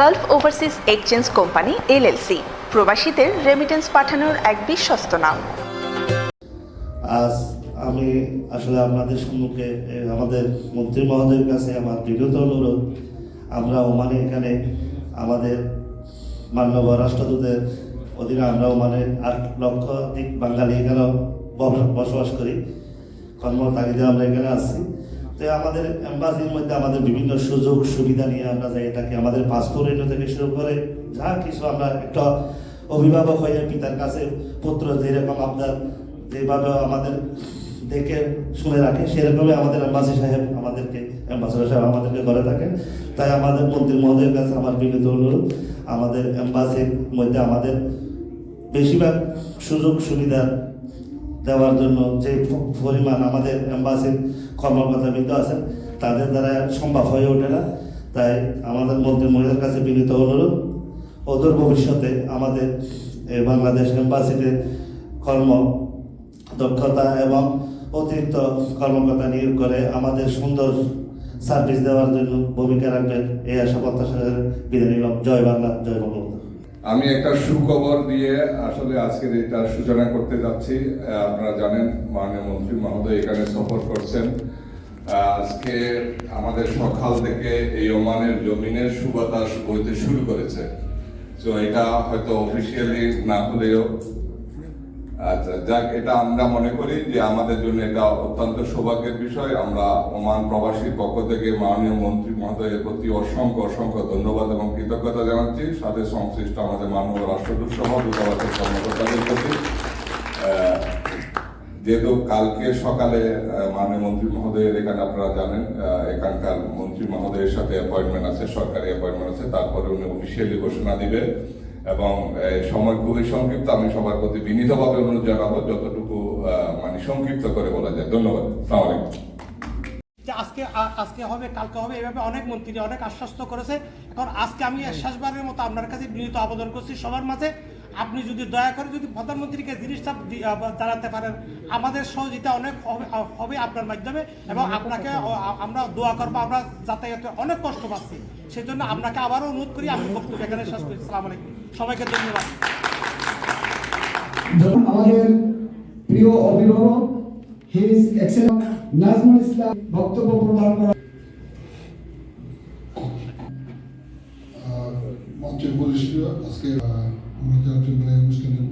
Gulf overseas exchange company LLC প্রবাসীদের remittance পাঠানোর এক বিশ্বস্ত নাম। আজ আমি আসলে আপনাদের সম্মুখে আমাদের মন্ত্রী মহোদয়ের কাছে আমার বিগত অনুরোধ। আমরা ওমানে এখানে আমাদের মাননীয় রাষ্ট্রদূতের অধীনে আমরা ওমানে আট লক্ষ অধিক বাঙালি এখানে বসবাস করি। কর্ম তাগিদে আমরা এখানে আসছি তো আমাদের এম্বাসির মধ্যে আমাদের বিভিন্ন সুযোগ, সুবিধা নিয়ে আমরা যাই থাকি আমাদের পাসপোর্ট রেনু থেকে শুরু করে যা কিছু আমরা একটা অভিভাবক হয়ে পিতার কাছে পুত্র যেরকম আপনার যেভাবে আমাদের দেখে শুনে রাখে, সেরকমই আমাদের এম্বাসি সাহেব আমাদেরকে অ্যাম্বাসেডর সাহেব আমাদেরকে করে থাকেন তাই আমাদের মন্ত্রী মহোদয়ের কাছে আমার বিনীত অনুরোধ, আমাদের এম্বাসির মধ্যে আমাদের বেশিরভাগ সুযোগ, সুবিধা দেওয়ার জন্য যে পরিমাণ আমাদের এম্বাসির কর্মকর্তাবৃন্দ আছেন, তাদের দ্বারা সম্ভব হয়ে ওঠে না। তাই আমাদের মন্ত্রী মহিলার কাছে বিনীত অনুরোধ, অদূর ভবিষ্যতে আমাদের বাংলাদেশ এম্বাসিতে কর্ম দক্ষতা এবং অতিরিক্ত কর্মকর্তা নিয়োগ করে আমাদের সুন্দর সার্ভিস দেওয়ার জন্য ভূমিকা রাখবেন, এই আশা প্রত্যাশা বিদায় নিলাম। জয় বাংলা, জয় বঙ্গবন্ধু। আমি একটা সুখবর দিয়ে আসলে আজকের এটা সূচনা করতে যাচ্ছি। আপনারা জানেন, মাননীয় মন্ত্রী মহোদয় এখানে সফর করছেন। আজকে আমাদের সকাল থেকে এই ওমানের জমিনের সুবাতাস বইতে শুরু করেছে। তো এটা হয়তো অফিসিয়ালি না হলেও আচ্ছা যাক, এটা আমরা মনে করি যে আমাদের জন্য এটা অত্যন্ত সৌভাগ্যের বিষয়। আমরা ওমান প্রবাসীর পক্ষ থেকে মাননীয় মন্ত্রী মহোদয়ের প্রতি অসংখ্য অসংখ্য ধন্যবাদ এবং কৃতজ্ঞতা জানাচ্ছি। সাথে সংশ্লিষ্ট আমাদের মাননীয় রাষ্ট্রদূত সহ দূতাবাসের কর্মকর্তাদের প্রতি। যেহেতু কালকে সকালে মাননীয় মন্ত্রী মহোদয়ের এখানে আপনারা জানেন এখানকার মন্ত্রী মহোদয়ের সাথে অ্যাপয়েন্টমেন্ট আছে, সরকারি অ্যাপয়েন্টমেন্ট আছে, তারপরে উনি অফিসিয়ালি ঘোষণা দিবে। এবং সময় খুবই সংক্ষিপ্ত। আমি সবার প্রতি বিনীতভাবে অনুরোধ জানাব, যতটুকু মানে সংক্ষিপ্ত করে বলা যায়। ধন্যবাদ। সালাম আলাইকুম। যে আজকে আজকে হবে কালকে হবে এভাবে অনেক মন্ত্রী অনেক আশ্বস্ত করেছে। এখন আজকে আমি শেষবারের মতো আপনার কাছে বিনীত আবেদন করছি সবার মাঝে। আপনি যদি দয়া করে যদি প্রধানমন্ত্রীকে জিনিসটা জানাতে পারেন আমাদের সহযোগিতা অনেক হবে- আপনার মাধ্যমে এবং আপনাকে আমরা দোয়া করব আমরা যাতায়াতে অনেক কষ্ট পাচ্ছি। সেই জন্য আপনাকে আবারও অনুরোধ করি আমি বক্তব্য এখানে শেষ করি। সালাম আলাইকুম। সবাইকে ধন্যবাদ। আমাদের প্রিয় অভিভাবক হিজ এক্সেলেন্ট নাজমুল ইসলাম বক্তব্য প্রদান করা মঞ্চের বলিষ্ঠ আজকে আমরা অনুষ্ঠানের